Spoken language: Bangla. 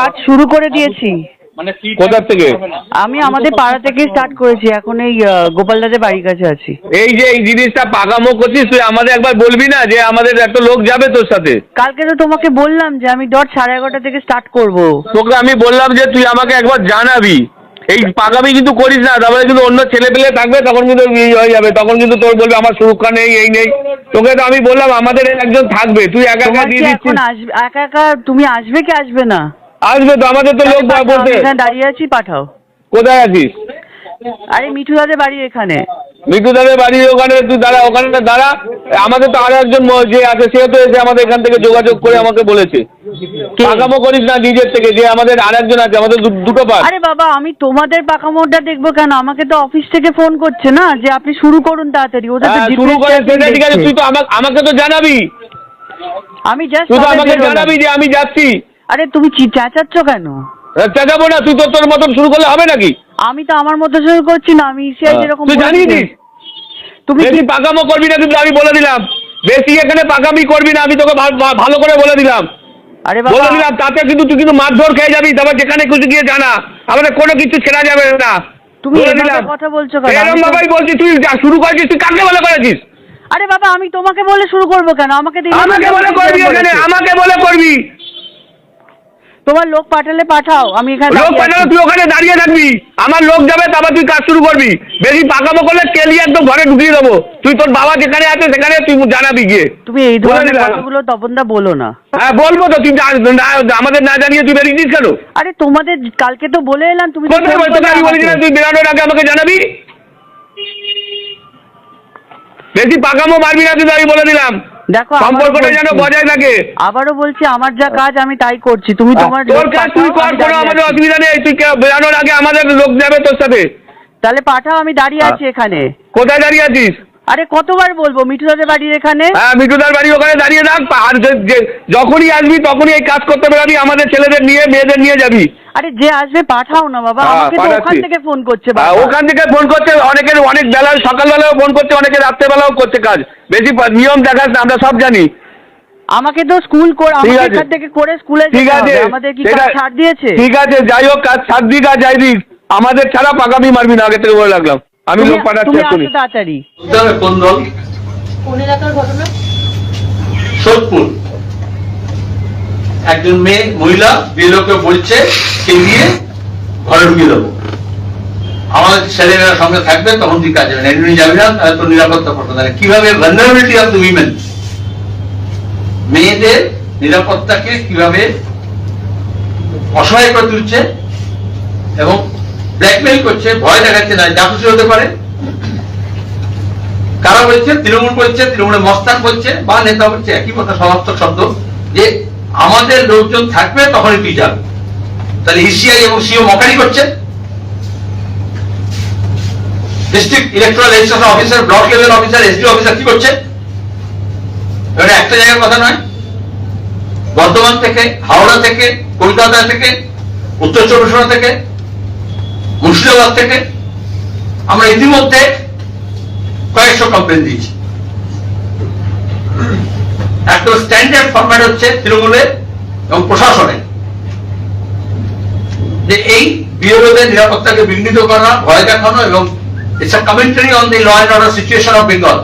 কাজ শুরু করে দিয়েছি। মানে কোথা থেকে? আমি আমাদের পাড়া থেকে স্টার্ট করেছি এখন এই গোপালদাদের বাড়ির কাছে আছি। এই যে এই জিনিসটা পাকামো করছিস তুই আমাদের একবার বলবি না যে আমাদের এত লোক যাবে তোর সাথে? কালকে তো তোমাকে বললাম যে আমি ডট সাড়ে এগারোটা থেকে স্টার্ট করব। তোকে আমি বললাম যে তুই আমাকে একবার জানাবি। এই পাকামি কিন্তু করিস না তারপরে কিন্তু অন্য ছেলে পেলে থাকবে তখন কিন্তু এই হয়ে যাবে তখন কিন্তু তোর বলবে আমার সুরক্ষা নেই এই নেই। তোকে তো আমি বললাম আমাদের একজন থাকবে তুই একা একা দিয়ে দিচ্ছিস। একা একা তুমি আসবে কি আসবে না? আসবে তো আমাদের তো লোক বলতে এখানে দাঁড়িয়ে আছি পাঠাও। কোথায় আছিস? আরে মিঠু দাদের বাড়ি এখানে। মিঠু দাদের বাড়ি ওখানে তুই দাঁড়া ওখানে দাঁড়া। আমাদের তো আরও একজন ম- যে আছে সে তো এসে আমাদের এখান থেকে যোগাযোগ করে আমাকে বলেছে? পাকামো করিস না নিজের থেকে যে আমাদের আর একজন আছে আমাদের দু- দুটো পাস আরে বাবা আমি তোমাদের পাকামোড়টা দেখব কেন? আমাকে তো অফিস থেকে ফোন করছে না যে আপনি শুরু করুন তাড়াতাড়ি। ওদের তো হ্যাঁ, শুরু করে সেটা ঠিক আছে তুই তো আমাকে আমাকে তো জানাবি। আমি জাস্ট তুই তো আমাকে জানাবি যে আমি যাচ্ছি। আরে তুমি চি- চেঁচাচ্ছ কেন? চেঁচাবো না তুই তো তোর মতন শুরু করলে হবে নাকি? আমি তো আমার মতো শুরু করছি না আমি ইসিআই যেরকম তুই বলেছি। জানিয়ে দিস তুমি বেশি পাকামো করবি না কিন্তু আমি বলে দিলাম। বেশি এখানে পাকামি করবি না আমি তোকে ভা- ভা- ভালো করে বলে দিলাম। আরে বলে দিলাম তাতে কিন্তু তুই কিন্তু মারধর খেয়ে যাবি তারপর যেখানে কিছু গিয়ে জানা। আমাদের কোনো কিছু ছেড়া যাবে না। তুমি বলে এভাবে দিলাম। কথা বলছো কেন? আমি তো- ভাবেই বলছি তুই যা শুরু করেছিস তুই কাকে বলে করেছিস? আরে বাবা আমি তোমাকে বলে শুরু করব কেন? আমাকে তো আমাকে বলে করবি এখানে? আমাকে বলে করবি? তোমার লোক পাঠালে পাঠাও আমি এখানে লোক পাঠালে তুই ওখানে দাঁড়িয়ে থাকবি। আমার লোক যাবে তারপর তুই কাজ শুরু করবি। বেশি পাকামো করলে কেলিয়ে একদম ঘরে ঢুকিয়ে দেবো। তুই তোর বাবা যেখানে আছে সেখানে তুই জানাবি গিয়ে। তুমি এই ধরনের। কথাগুলো তপনদা বলো না। হ্যাঁ বলব তো তুই আমাদের না জানিয়ে তুই বেরিয়েছিস কেন? আরে তোমাদের কালকে তো বলে এলাম তুমি। তুই বেরানোর আগে আমাকে জানাবি? বেশি পাকামো মারবি না তুই আমি বলে দিলাম। দেখো সম্পর্কটা যেন বজায় থাকে। আবারও বলছি আমার যা কাজ আমি তাই করছি। তুমি তোমার তোর কাজ তুই কর কোনো আমাদের অসুবিধা নেই। তুই কে- বেরানোর আগে আমাদের লোক যাবে তোর সাথে। তাহলে পাঠাও আমি দাঁড়িয়ে আছি এখানে। কোথায় দাঁড়িয়ে আছিস? আরে কতবার বলব? মিঠু দাদের বাড়ির এখানে? হ্যাঁ মিঠুদার বাড়ি ওখানে দাঁড়িয়ে থাক। আর যে- যে- যখনই আসবি তখনই এই কাজ করতে বেরাবি আমাদের ছেলেদের নিয়ে মেয়েদের নিয়ে যাবি। আরে যে আসবে পাঠাও না বাবা। হ্যাঁ, আমাকে তো ওখান পাঠাচ্ছি। থেকে ফোন করছে আহ, বাবা। ওখান থেকে ফোন করছে অনেকের অনেক বেলা সকালবেলাও ফোন করছে অনেকে রাত্রেবেলাও করছে কাজ। বেশি পা- নিয়ম দেখাস না আমরা সব জানি। আমাকে তো স্কুল করে ঠিক আমাকে আছে। এখান থেকে করে স্কুলে ঠিক যেতে আছে। হবে। আমাদের কি সেটা- কাজ ছাড় দিয়েছে? ঠিক আছে যাই হোক কাজ সাত দিক আর যাই দিক। আমাদের ছাড়া পাকামি মারবি না আগে থেকে বলে রাখলাম। আমি লোক পাঠাচ্ছি তুমি আসো তাড়াতাড়ি। হবে কোন দল? কোন এলাকার ঘটনা? সোদপুর। একজন মেয়ে মহিলা বিলোকে বলছে কে দিয়ে ঘরে ঢুকিয়ে দেবো। আমাদের ছেলেমেয়েরা সঙ্গে থাকবে তখন তুই কাজে যাবে এমনি যাবি না তাহলে তোর নিরাপত্তা প্রশ্ন। থাকে কীভাবে ভালনারেবিলিটি অফ দ্য উইমেন মেয়েদের নিরাপত্তাকে কীভাবে অসহায় করে তুলছে এবং ব্ল্যাকমেল করছে, ভয় দেখাচ্ছে না খুশি হতে পারে। কারা বলছে? তৃণমূল বলছে, তৃণমূলের মস্তান বলছে, বা নেতা বলছে, একই কথা সমার্থক শব্দ, যে আমাদের লোকজন থাকবে তখনই তুই যাবে। তাহলে ইসিআই এবং সিও মকারি করছে। District electoral registration officer block level officer SD officer কি করছে? এটা একটা জায়গার কথা নয়। বর্ধমান থেকে, হাওড়া থেকে, কলকাতা থেকে, উত্তর চব্বিশ থেকে মুর্শিদাবাদ থেকে আমরা ইতিমধ্যে কয়েকশো কমপ্লেন দিয়েছি। একটা স্ট্যান্ডার্ড ফরম্যাট হচ্ছে তৃণমূলের এবং প্রশাসনে যে এই বিরোধের নিরাপত্তাকে বিঘ্নিত করা, ভয় দেখানো এবং it's a commentary on the law and order situation of Bengal